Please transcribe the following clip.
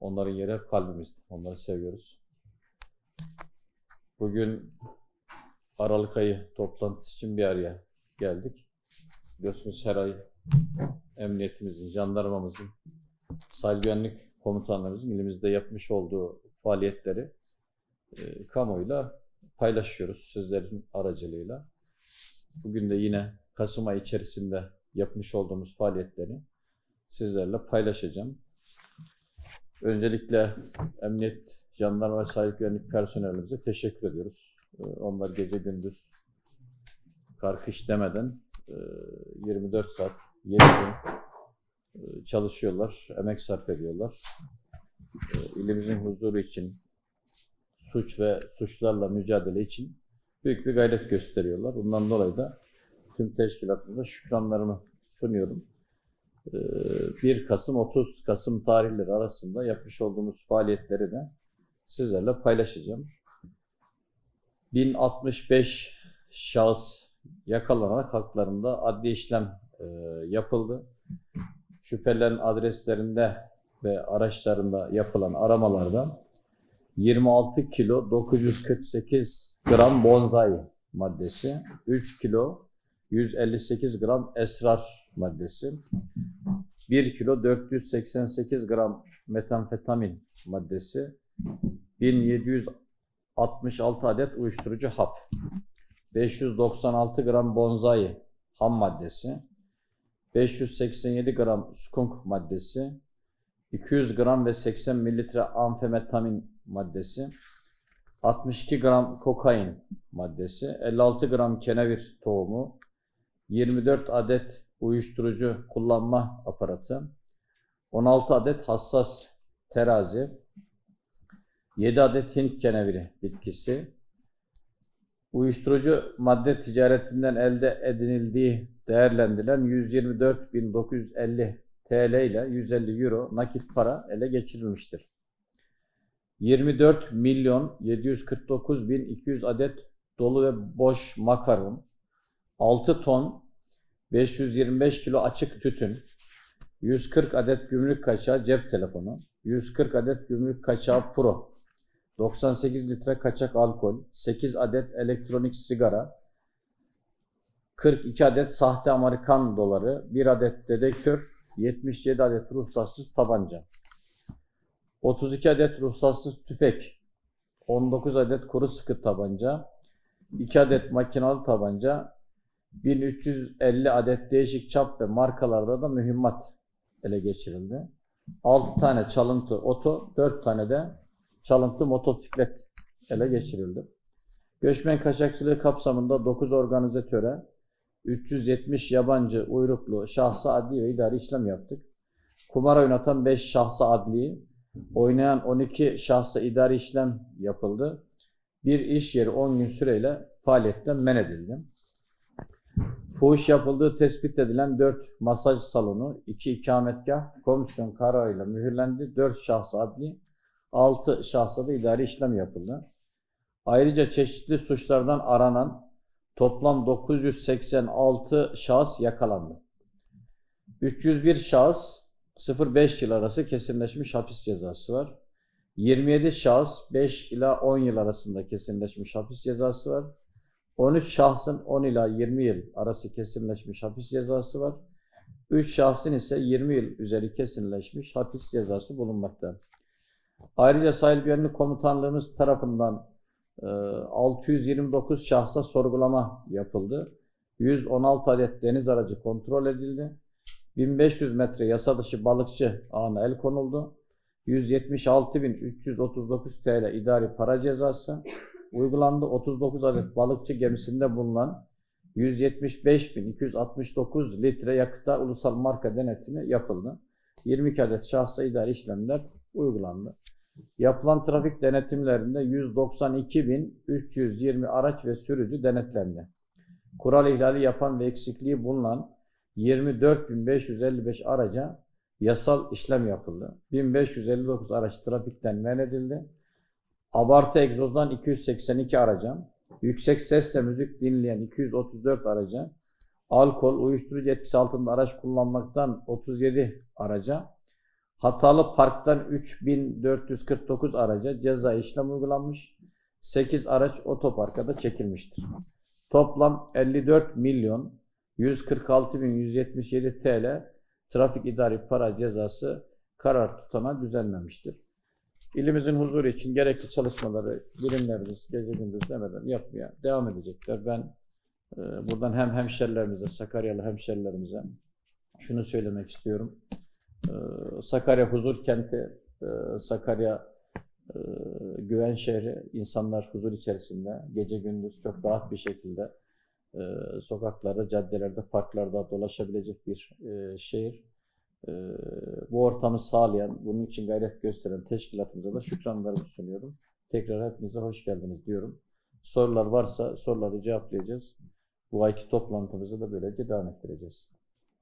Onların yeri hep. Onları seviyoruz. Bugün Aralık ayı toplantısı için bir araya geldik. Biliyorsunuz her ay emniyetimizin, jandarmamızın, sahil güvenlik komutanlarımızın ilimizde yapmış olduğu faaliyetleri e, kamuoyuyla paylaşıyoruz sizlerin aracılığıyla. Bugün de yine Kasım ayı içerisinde yapmış olduğumuz faaliyetleri sizlerle paylaşacağım. Öncelikle emniyet, jandarma ve sahil güvenlik personelimize teşekkür ediyoruz. Ee, Onlar gece gündüz karkış demeden e, 24 saat, 7 gün e, çalışıyorlar, emek sarf ediyorlar. E, İlimizin huzuru için, suç ve suçlarla mücadele için büyük bir gayret gösteriyorlar. Bundan dolayı da tüm teşkilatımıza şükranlarımı sunuyorum. Ee, 1 Kasım 30 Kasım tarihleri arasında yapmış olduğumuz faaliyetleri de sizlerle paylaşacağım. 1065 şahıs yakalanarak haklarında adli işlem e, yapıldı. Şüphelilerin adreslerinde ve araçlarında yapılan aramalarda 26 kilo 948 gram bonzai maddesi, 3 kilo 158 gram esrar maddesi, 1 kilo 488 gram metamfetamin maddesi, 1766 adet uyuşturucu hap, 596 gram bonzai ham maddesi, 587 gram skunk maddesi, 200 gram ve 80 mililitre amfetamin maddesi, 62 gram kokain maddesi, 56 gram kenevir tohumu, 24 adet uyuşturucu kullanma aparatı, 16 adet hassas terazi, 7 adet Hint keneviri bitkisi, uyuşturucu madde ticaretinden elde edinildiği değerlendirilen 124.950 TL ile 150 euro nakit para ele geçirilmiştir. 24 milyon 749 bin 200 adet dolu ve boş makaron, 6 ton 525 kilo açık tütün, 140 adet gümrük kaçağı cep telefonu, 140 adet gümrük kaçağı pro, 98 litre kaçak alkol, 8 adet elektronik sigara, 42 adet sahte Amerikan doları, 1 adet dedektör, 77 adet ruhsatsız tabanca. 32 adet ruhsatsız tüfek, 19 adet kuru sıkı tabanca, 2 adet makinalı tabanca, 1350 adet değişik çap ve markalarda da mühimmat ele geçirildi. 6 tane çalıntı oto, 4 tane de çalıntı motosiklet ele geçirildi. Göçmen kaçakçılığı kapsamında 9 organizatöre 370 yabancı uyruklu şahsa adli ve idari işlem yaptık. Kumar oynatan 5 şahsa adli, oynayan 12 şahsa idari işlem yapıldı. Bir iş yeri 10 gün süreyle faaliyetten men edildi. Fuhuş yapıldığı tespit edilen 4 masaj salonu, 2 ikametgah komisyon kararıyla mühürlendi. 4 şahsa adli, 6 şahsa da idari işlem yapıldı. Ayrıca çeşitli suçlardan aranan toplam 986 şahıs yakalandı. 301 şahıs 0-5 yıl arası kesinleşmiş hapis cezası var. 27 şahıs 5 ila 10 yıl arasında kesinleşmiş hapis cezası var. 13 şahsın 10 ila 20 yıl arası kesinleşmiş hapis cezası var. 3 şahsın ise 20 yıl üzeri kesinleşmiş hapis cezası bulunmakta. Ayrıca Sahil Güvenlik Komutanlığımız tarafından e, 629 şahsa sorgulama yapıldı. 116 adet deniz aracı kontrol edildi. 1500 metre yasa dışı balıkçı ağına el konuldu. 176.339 TL idari para cezası uygulandı. 39 adet balıkçı gemisinde bulunan 175.269 litre yakıta ulusal marka denetimi yapıldı. 22 adet şahsa idari işlemler uygulandı. Yapılan trafik denetimlerinde 192.320 araç ve sürücü denetlendi. Kural ihlali yapan ve eksikliği bulunan 24.555 araca yasal işlem yapıldı. 1559 araç trafikten men edildi. Abartı egzozdan 282 araca, yüksek sesle müzik dinleyen 234 araca, alkol, uyuşturucu etkisi altında araç kullanmaktan 37 araca, Hatalı parktan 3449 araca ceza işlem uygulanmış. 8 araç otoparka da çekilmiştir. Toplam 54 milyon 146 bin 177 TL trafik idari para cezası karar tutana düzenlenmiştir. İlimizin huzuru için gerekli çalışmaları birimlerimiz gece gündüz demeden yapmaya devam edecekler. Ben e, buradan hem hemşerilerimize, Sakaryalı hemşerilerimize şunu söylemek istiyorum. E, Sakarya huzur kenti, e, Sakarya e, güven şehri, insanlar huzur içerisinde gece gündüz çok rahat bir şekilde e, sokaklarda, caddelerde, parklarda dolaşabilecek bir e, şehir. E, bu ortamı sağlayan, bunun için gayret gösteren teşkilatımıza da şükranlarımı sunuyorum. Tekrar hepinize hoş geldiniz diyorum. Sorular varsa soruları cevaplayacağız. Bu ayki toplantımızı da böylece devam ettireceğiz.